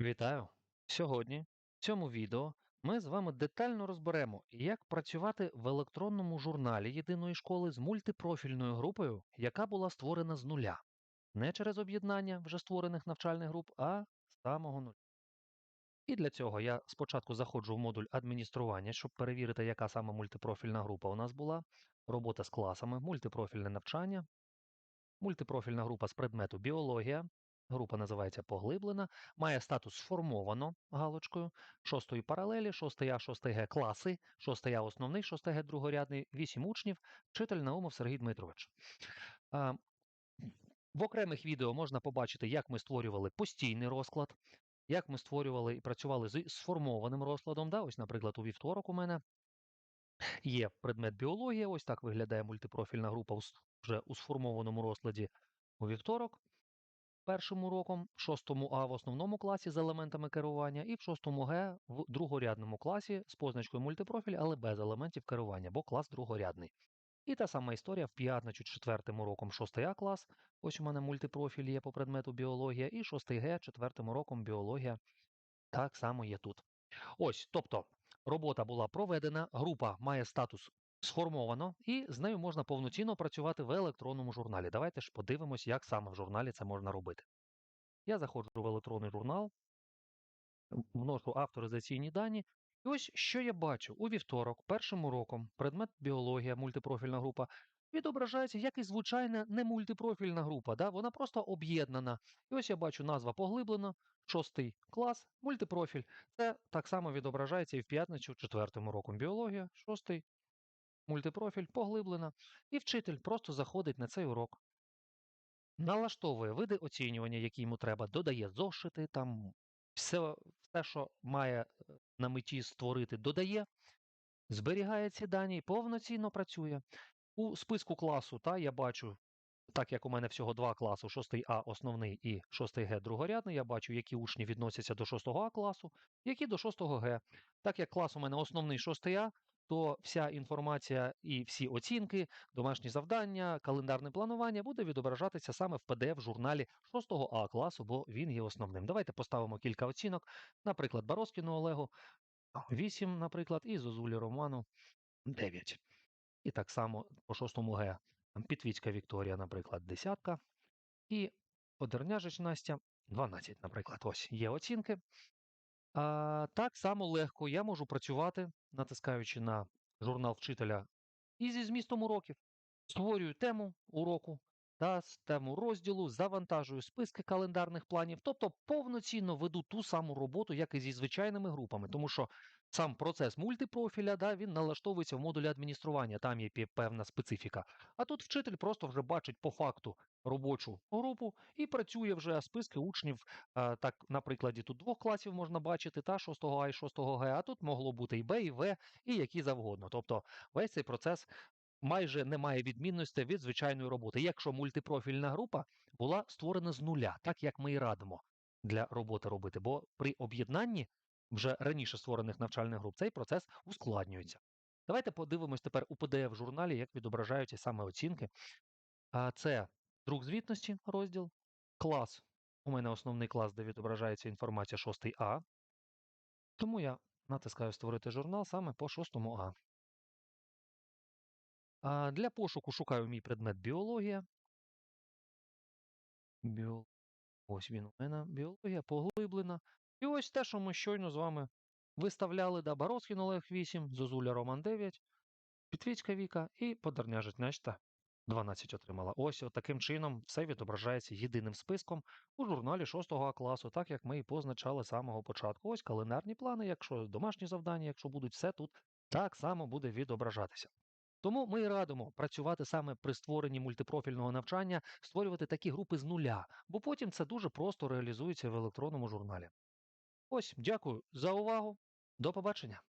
Вітаю! Сьогодні, в цьому відео, ми з вами детально розберемо, як працювати в електронному журналі єдиної школи з мультипрофільною групою, яка була створена з нуля. Не через об'єднання вже створених навчальних груп, а з самого нуля. І для цього я спочатку заходжу в модуль адміністрування, щоб перевірити, яка саме мультипрофільна група у нас була, робота з класами, мультипрофільне навчання, мультипрофільна група з предмету біологія, Група називається поглиблена, має статус сформовано галочкою, шостої паралелі, 6А, 6Г класи, 6А основний, 6Г другорядний, 8 учнів, вчитель Наумов Сергій Дмитрович. В окремих відео можна побачити, як ми створювали постійний розклад, як ми створювали і працювали з сформованим розкладом. Да? Ось, наприклад, у вівторок у мене є предмет біологія, ось так виглядає мультипрофільна група вже у сформованому розкладі у вівторок першим уроком, в 6 А в основному класі з елементами керування, і в 6 Г в другорядному класі з позначкою мультипрофіль, але без елементів керування, бо клас другорядний. І та сама історія в п'ятницю четвертим уроком 6 А клас. Ось у мене мультипрофіль є по предмету біологія, і 6 Г четвертим уроком біологія так само є тут. Ось, тобто, робота була проведена, група має статус сформовано, і з нею можна повноцінно працювати в електронному журналі. Давайте ж подивимось, як саме в журналі це можна робити. Я заходжу в електронний журнал, вношу авторизаційні дані. І ось що я бачу у вівторок, першим уроком, предмет біологія, мультипрофільна група, відображається як і звичайна не мультипрофільна група. Да? Вона просто об'єднана. І ось я бачу назва поглиблено, шостий клас, мультипрофіль. Це так само відображається і в п'ятницю, четвертим уроком біологія, шостий мультипрофіль поглиблена, і вчитель просто заходить на цей урок. Налаштовує види оцінювання, які йому треба, додає зошити, там все, все, що має е, на меті створити, додає, зберігає ці дані повноцінно працює. У списку класу та, я бачу, так як у мене всього два класу, 6 А основний і 6 Г другорядний, я бачу, які учні відносяться до 6 А класу, які до 6 Г. Так як клас у мене основний 6 А, то вся інформація і всі оцінки, домашні завдання, календарне планування буде відображатися саме в pdf журналі 6 А класу, бо він є основним. Давайте поставимо кілька оцінок. Наприклад, Бароскіну Олегу 8, наприклад, і Зозулі Роману 9. І так само по 6 Г. Підвіцька Вікторія, наприклад, десятка. І Одерняжич Настя 12, наприклад. Ось є оцінки. А, Так само легко я можу працювати, натискаючи на журнал вчителя, і зі змістом уроків. Створюю тему уроку та з тему розділу, завантажую списки календарних планів, тобто повноцінно веду ту саму роботу, як і зі звичайними групами, тому що сам процес мультипрофіля да, він налаштовується в модулі адміністрування, там є певна специфіка. А тут вчитель просто вже бачить по факту робочу групу і працює вже списки учнів. Так, на прикладі тут двох класів можна бачити, та 6 А і 6 Г, а тут могло бути і Б, і В, і які завгодно. Тобто весь цей процес. Майже немає відмінності від звичайної роботи, якщо мультипрофільна група була створена з нуля, так як ми і радимо для роботи робити. Бо при об'єднанні вже раніше створених навчальних груп цей процес ускладнюється. Давайте подивимось тепер у pdf журналі, як відображаються саме оцінки. А це друг звітності розділ, клас. У мене основний клас, де відображається інформація 6 А. Тому я натискаю Створити журнал саме по 6 А. Для пошуку шукаю мій предмет біологія. Біо... Ось він у мене біологія поглиблена. І ось те, що ми щойно з вами виставляли да Бароскін Олег 8, Зозуля Роман 9, Пітвіцька Віка і Подерняжить Нечта 12 отримала. Ось таким чином все відображається єдиним списком у журналі 6 А класу, так як ми і позначали з самого початку. Ось календарні плани, якщо домашні завдання, якщо будуть все тут, так само буде відображатися. Тому ми і радимо працювати саме при створенні мультипрофільного навчання, створювати такі групи з нуля, бо потім це дуже просто реалізується в електронному журналі. Ось, дякую за увагу. До побачення.